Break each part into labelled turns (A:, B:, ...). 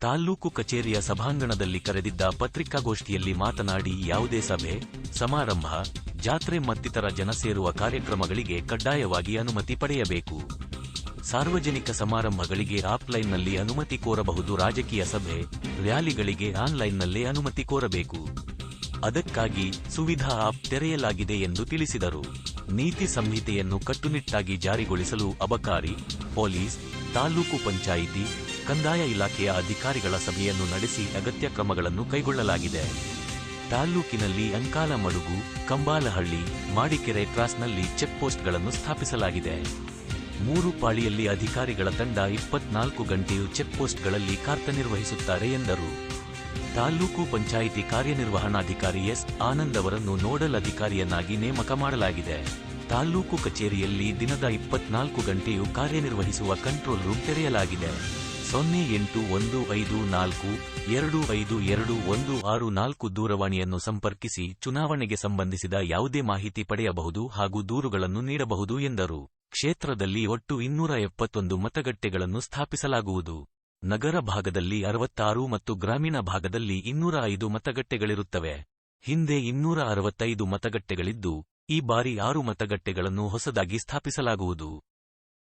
A: ತಾಲ್ಲೂಕು ಕಚೇರಿಯ ಸಭಾಂಗಣದಲ್ಲಿ ಕರೆದಿದ್ದ ಪತ್ರಿಕಾಗೋಷ್ಠಿಯಲ್ಲಿ ಮಾತನಾಡಿ, ಯಾವುದೇ ಸಭೆ, ಸಮಾರಂಭ, ಜಾತ್ರೆ ಮತ್ತಿತರ ಜನ ಸೇರುವ ಕಾರ್ಯಕ್ರಮಗಳಿಗೆ ಕಡ್ಡಾಯವಾಗಿ ಅನುಮತಿ ಪಡೆಯಬೇಕು. ಸಾರ್ವಜನಿಕ ಸಮಾರಂಭಗಳಿಗೆ ಆಫ್ಲೈನ್ನಲ್ಲಿ ಅನುಮತಿ ಕೋರಬಹುದು. ರಾಜಕೀಯ ಸಭೆ, ರ್ಯಾಲಿಗಳಿಗೆ ಆನ್ಲೈನ್ನಲ್ಲೇ ಅನುಮತಿ ಕೋರಬೇಕು. ಅದಕ್ಕಾಗಿ ಸುವಿಧಾ ಆಪ್ ತೆರೆಯಲಾಗಿದೆ ಎಂದು ತಿಳಿಸಿದರು. ನೀತಿ ಸಂಹಿತೆಯನ್ನು ಕಟ್ಟುನಿಟ್ಟಾಗಿ ಜಾರಿಗೊಳಿಸಲು ಅಬಕಾರಿ, ಪೊಲೀಸ್ ತಾಲೂಕು ಪಂಚಾಯಿತಿ ಕಂದಾಯ ಇಲಾಖೆಯ ಅಧಿಕಾರಿಗಳ ಸಭೆಯನ್ನು ನಡೆಸಿ ಅಗತ್ಯ ಕ್ರಮಗಳನ್ನು ಕೈಗೊಳ್ಳಲಾಗಿದೆ. ತಾಲ್ಲೂಕಿನಲ್ಲಿ ಅಂಕಾಲ ಮಡುಗು, ಕಂಬಾಲಹಳ್ಳಿ, ಮಾಡಿಕೆರೆ ಕ್ರಾಸ್ನಲ್ಲಿ ಚೆಕ್ಪೋಸ್ಟ್ಗಳನ್ನು ಸ್ಥಾಪಿಸಲಾಗಿದೆ. ಮೂರು ಪಾಳಿಯಲ್ಲಿ ಅಧಿಕಾರಿಗಳ ತಂಡ ಇಪ್ಪತ್ನಾಲ್ಕು ಗಂಟೆಯು ಚೆಕ್ಪೋಸ್ಟ್ಗಳಲ್ಲಿ ಕಾರ್ಯನಿರ್ವಹಿಸುತ್ತಾರೆ ಎಂದರು. ತಾಲ್ಲೂಕು ಪಂಚಾಯಿತಿ ಕಾರ್ಯನಿರ್ವಹಣಾಧಿಕಾರಿ ಎಸ್. ಆನಂದ್ ಅವರನ್ನು ನೋಡಲ್ ಅಧಿಕಾರಿಯನ್ನಾಗಿ ನೇಮಕ ಮಾಡಲಾಗಿದೆ. ತಾಲ್ಲೂಕು ಕಚೇರಿಯಲ್ಲಿ ದಿನದ ಇಪ್ಪತ್ನಾಲ್ಕು ಗಂಟೆಯೂ ಕಾರ್ಯನಿರ್ವಹಿಸುವ ಕಂಟ್ರೋಲ್ ರೂಮ್ ತೆರೆಯಲಾಗಿದೆ. ಸೊನ್ನೆ ಎಂಟು ಒಂದು ಐದು ನಾಲ್ಕು ಎರಡು ಐದು ಎರಡು ಒಂದು ಆರು ನಾಲ್ಕು ದೂರವಾಣಿಯನ್ನು ಸಂಪರ್ಕಿಸಿ ಚುನಾವಣೆಗೆ ಸಂಬಂಧಿಸಿದ ಯಾವುದೇ ಮಾಹಿತಿ ಪಡೆಯಬಹುದು ಹಾಗೂ ದೂರುಗಳನ್ನು ನೀಡಬಹುದು ಎಂದರು. ಕ್ಷೇತ್ರದಲ್ಲಿ ಒಟ್ಟು ಇನ್ನೂರ ಎಪ್ಪತ್ತೊಂದು ಮತಗಟ್ಟೆಗಳನ್ನು ಸ್ಥಾಪಿಸಲಾಗುವುದು. ನಗರ ಭಾಗದಲ್ಲಿ ಅರವತ್ತಾರು ಮತ್ತು ಗ್ರಾಮೀಣ ಭಾಗದಲ್ಲಿ ಇನ್ನೂರ ಐದು ಮತಗಟ್ಟೆಗಳಿರುತ್ತವೆ. ಹಿಂದೆ ಇನ್ನೂರ ಅರವತ್ತೈದು ಮತಗಟ್ಟೆಗಳಿದ್ದು, ಈ ಬಾರಿ ಆರು ಮತಗಟ್ಟೆಗಳನ್ನು ಹೊಸದಾಗಿ ಸ್ಥಾಪಿಸಲಾಗುವುದು.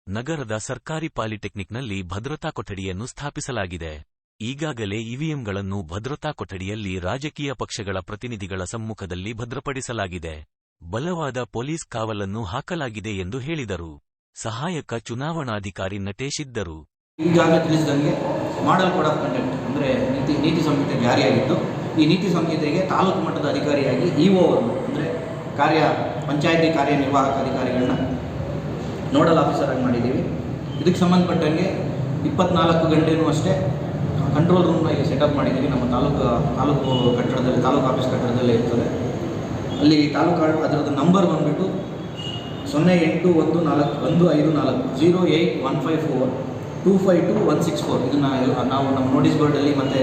A: ನಗರದ ಸರ್ಕಾರಿ ಪಾಲಿಟೆಕ್ನಿಕ್ನಲ್ಲಿ ಭದ್ರತಾ ಕೊಠಡಿಯನ್ನು ಸ್ಥಾಪಿಸಲಾಗಿದೆ. ಈಗಾಗಲೇ ಇವಿಎಂಗಳನ್ನು ಭದ್ರತಾ ಕೊಠಡಿಯಲ್ಲಿ ರಾಜಕೀಯ ಪಕ್ಷಗಳ ಪ್ರತಿನಿಧಿಗಳ ಸಮ್ಮುಖದಲ್ಲಿ ಭದ್ರಪಡಿಸಲಾಗಿದೆ. ಬಲವಾದ ಪೊಲೀಸ್ ಕಾವಲನ್ನು ಹಾಕಲಾಗಿದೆ ಎಂದು ಹೇಳಿದರು. ಸಹಾಯಕ ಚುನಾವಣಾಧಿಕಾರಿ ನಟೇಶ್ ಇದ್ದರು.
B: ಈಗಾಗಲೇ ತಿಳಿಸಿದಂಗೆ ಮಾಡಲ್ ಕೋಡ್ ಆಫ್ ಕಂಡಕ್ಟ್ ಅಂದರೆ ನೀತಿ ನೀತಿ ಸಂಹಿತೆ ಜಾರಿಯಾಗಿತ್ತು. ಈ ನೀತಿ ಸಂಹಿತೆಗೆ ತಾಲೂಕು ಮಟ್ಟದ ಅಧಿಕಾರಿಯಾಗಿ ಇಒ ಅಂದರೆ ಕಾರ್ಯ ಪಂಚಾಯಿತಿ ಕಾರ್ಯನಿರ್ವಾಹಕ ಅಧಿಕಾರಿಗಳನ್ನ ನೋಡಲ್ ಆಫೀಸರ್ ಆಗಿ ಮಾಡಿದ್ದೀವಿ. ಇದಕ್ಕೆ ಸಂಬಂಧಪಟ್ಟಂಗೆ ಇಪ್ಪತ್ನಾಲ್ಕು ಗಂಟೆನೂ ಅಷ್ಟೇ ಕಂಟ್ರೋಲ್ ರೂಮ್ನ ಇಲ್ಲಿ ಸೆಟಪ್ ಮಾಡಿದ್ದೀವಿ. ನಮ್ಮ ತಾಲೂಕು ತಾಲೂಕು ಕಟ್ಟಡದಲ್ಲಿ, ತಾಲೂಕು ಆಫೀಸ್ ಕಟ್ಟಡದಲ್ಲೇ ಇರ್ತದೆ. ಅಲ್ಲಿ ತಾಲೂಕು ಅದರದ್ದು ನಂಬರ್ ಬಂದುಬಿಟ್ಟು ಸೊನ್ನೆ ಎಂಟು ಒಂದು ನಾಲ್ಕು, ಒಂದು ಐದು ನಾಲ್ಕು zero eight one five four two five two one six four ಇದನ್ನು ನಾವು ನಮ್ಮ ನೋಟಿಸ್ ಬೋರ್ಡಲ್ಲಿ ಮತ್ತು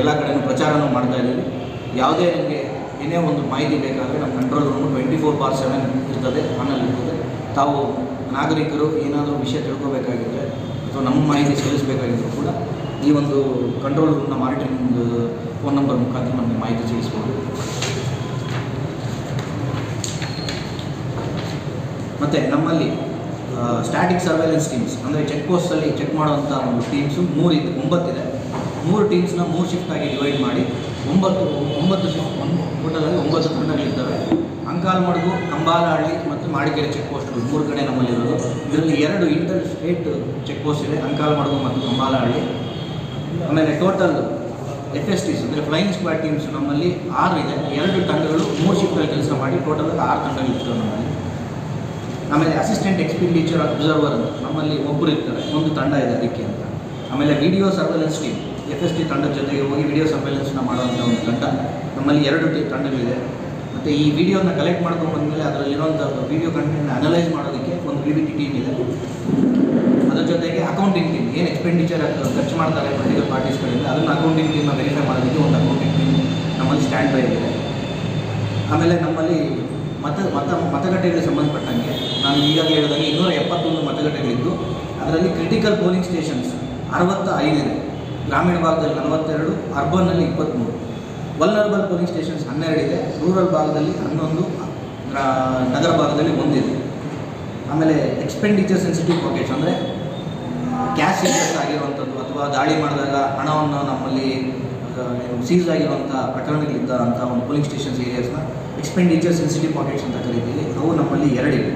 B: ಎಲ್ಲ ಕಡೆನೂ ಪ್ರಚಾರನೂ ಮಾಡ್ತಾ ಇದ್ದೀವಿ. ಯಾವುದೇ ನಿಮಗೆ ಏನೇ ಒಂದು ಮಾಹಿತಿ ಬೇಕಾದರೆ ನಮ್ಮ control room twenty four bar seven ಇರ್ತದೆ ಆನಲ್ಲಿ ಇರ್ತದೆ. ತಾವು ನಾಗರಿಕರು ಏನಾದರೂ ವಿಷಯ ತಿಳ್ಕೋಬೇಕಾಗಿದ್ದರೆ ಅಥವಾ ನಮ್ಮ ಮಾಹಿತಿ ಸೇರಿಸಬೇಕಾಗಿದ್ದರೂ ಕೂಡ ಈ ಒಂದು ಕಂಟ್ರೋಲ್ ರೂಮ್ನ ಮಾನಿಟರಿಂಗ್ ಫೋನ್ ನಂಬರ್ ಮುಖಾಂತರ ನಮಗೆ ಮಾಹಿತಿ ತಿಳಿಸ್ಬೋದು ಮತ್ತು ನಮ್ಮಲ್ಲಿ ಸ್ಟ್ಯಾಟಿಕ್ ಸರ್ವೆಲೆನ್ಸ್ ಟೀಮ್ಸ್ ಅಂದರೆ ಚೆಕ್ ಪೋಸ್ಟಲ್ಲಿ ಚೆಕ್ ಮಾಡುವಂಥ ಒಂದು ಟೀಮ್ಸು ಮೂರಿದೆ, ಒಂಬತ್ತಿದೆ. ಮೂರು ಟೀಮ್ಸ್ನ ಮೂರು ಶಿಫ್ಟಾಗಿ ಡಿವೈಡ್ ಮಾಡಿ, ಒಂಬತ್ತು ಒಂಬತ್ತು ಶಿಫ್ಟ್ ಒಂದು ಊಟದಲ್ಲಿ ಒಂಬತ್ತು ತಂಡಗಳಿರ್ತವೆ ಅಂಕಾಲ್ಮಡುಗು ಕಂಬಾಲಹಳ್ಳಿ ಮತ್ತು ಮಾಡಿಕೆರೆ ಚೆಕ್ ಪೋಸ್ಟ್ಗಳು ಮೂರು ಕಡೆ ನಮ್ಮಲ್ಲಿರೋದು ಇದರಲ್ಲಿ ಎರಡು ಇಂಟರ್ ಸ್ಟೇಟ್ ಚೆಕ್ ಪೋಸ್ಟ್ ಇದೆ. ಅಂಕಾಲ್ಮಡುಗು ಮತ್ತು ಕಂಬಾಲಹಳ್ಳಿ. ಆಮೇಲೆ ಟೋಟಲ್ ಎಫ್ ಎಸ್ ಟೀಸ್ ಅಂದರೆ ಫ್ಲೈಯಿಂಗ್ ಸ್ಕ್ವಾಡ್ ಟೀಮ್ಸ್ ನಮ್ಮಲ್ಲಿ ಆರು ಇದೆ. ಎರಡು ತಂಡಗಳು ಮೂರು ಶಿಫ್ಟಲ್ಲಿ ಕೆಲಸ ಮಾಡಿ ಟೋಟಲ್ ಆರು ತಂಡಗಳಿರ್ತವೆ ನಮ್ಮಲ್ಲಿ. ಆಮೇಲೆ ಅಸಿಸ್ಟೆಂಟ್ ಎಕ್ಸ್ಪೆಂಡಿಚರ್ ಅಬ್ಸರ್ವರ್ ಅಂತ ನಮ್ಮಲ್ಲಿ ಒಬ್ಬರು ಇರ್ತಾರೆ. ಒಂದು ತಂಡ ಇದೆ ಅದಕ್ಕೆ ಅಂತ. ಆಮೇಲೆ video surveillance team F S T ತಂಡದ ಜೊತೆಗೆ ಹೋಗಿ ವಿಡಿಯೋ ಸರ್ವೆಲೆನ್ಸ್ನ ಮಾಡುವಂಥ ಒಂದು ತಂಡ. ನಮ್ಮಲ್ಲಿ ಎರಡು ತಂಡಗಳಿದೆ. ಮತ್ತು ಈ ವಿಡಿಯೋನ ಕಲೆಕ್ಟ್ ಮಾಡ್ಕೊಂಡು ಬಂದಮೇಲೆ ಅದರಲ್ಲಿರುವಂಥ ವಿಡಿಯೋ ಕಂಟೆಂಟ್ನ ಅನಲೈಸ್ ಮಾಡೋದಕ್ಕೆ ಒಂದು ವಿ ಬಿ ಟಿ ಟೀಮ್ ಇದೆ. ಅದರ ಜೊತೆಗೆ ಅಕೌಂಟಿಂಗ್ ಟೀಮ್ ಏನು ಎಕ್ಸ್ಪೆಂಡಿಚರ್ ಖರ್ಚು ಮಾಡ್ತಾರೆ ಪರ್ಟಿಕ್ಯುಲರ್ ಪಾರ್ಟೀಸ್ಗಳಿಂದ ಅದನ್ನು ಅಕೌಂಟಿಂಗ್ ಟೀಮ್ನ ವೆರಿಫೈ ಮಾಡೋದಕ್ಕೆ ಒಂದು ಅಕೌಂಟಿಂಗ್ ಟೀಮ್ ನಮ್ಮಲ್ಲಿ ಸ್ಟ್ಯಾಂಡ್ ಬೈ ಇದೆ. ಆಮೇಲೆ ನಮ್ಮಲ್ಲಿ ಮತ ಮತ, ಮತಗಟ್ಟೆಗಳಿಗೆ ಸಂಬಂಧಪಟ್ಟಂಗೆ ನಾನು ಈಗಾಗಲೇ ಹೇಳಿದಾಗ ಇನ್ನೂರ ಎಪ್ಪತ್ತೊಂದು ಮತಗಟ್ಟೆಗಳಿದ್ದು, ಅದರಲ್ಲಿ ಕ್ರಿಟಿಕಲ್ ಪೋಲಿಂಗ್ ಸ್ಟೇಷನ್ಸ್ ಅರವತ್ತ ಐದಿದೆ ಗ್ರಾಮೀಣ ಭಾಗದಲ್ಲಿ ನಲವತ್ತೆರಡು ಅರ್ಬನ್ನಲ್ಲಿ ಇಪ್ಪತ್ತ್ಮೂರು ವಲ್ನರ್ಬಲ್ ಪೊಲೀಸ್ ಸ್ಟೇಷನ್ಸ್ ಹನ್ನೆರಡಿದೆ ರೂರಲ್ ಭಾಗದಲ್ಲಿ ಹನ್ನೊಂದು ಗ್ರಾ- ನಗರ ಭಾಗದಲ್ಲಿ ಒಂದಿದೆ. ಆಮೇಲೆ ಎಕ್ಸ್ಪೆಂಡಿಚರ್ ಸೆನ್ಸಿಟಿವ್ ಪಾಕೆಟ್ಸ್ ಅಂದರೆ ಕ್ಯಾಶ್ ಸೀಸಸ್ ಆಗಿರುವಂಥದ್ದು ಅಥವಾ ದಾಳಿ ಮಾಡಿದಾಗ ಹಣವನ್ನು ನಮ್ಮಲ್ಲಿ ಸೀಸ್ ಆಗಿರುವಂಥ ಪ್ರಕರಣಗಳಿದ್ದ ಅಂಥ ಒಂದು ಪೋಲಿಂಗ್ ಸ್ಟೇಷನ್ಸ್ ಏರಿಯಾಸ್ನ ಎಕ್ಸ್ಪೆಂಡಿಚರ್ ಸೆನ್ಸಿಟಿವ್ ಪಾಕೆಟ್ಸ್ ಅಂತ ಕರಿತೀವಿ. ಅವು ನಮ್ಮಲ್ಲಿ ಎರಡಿವೆ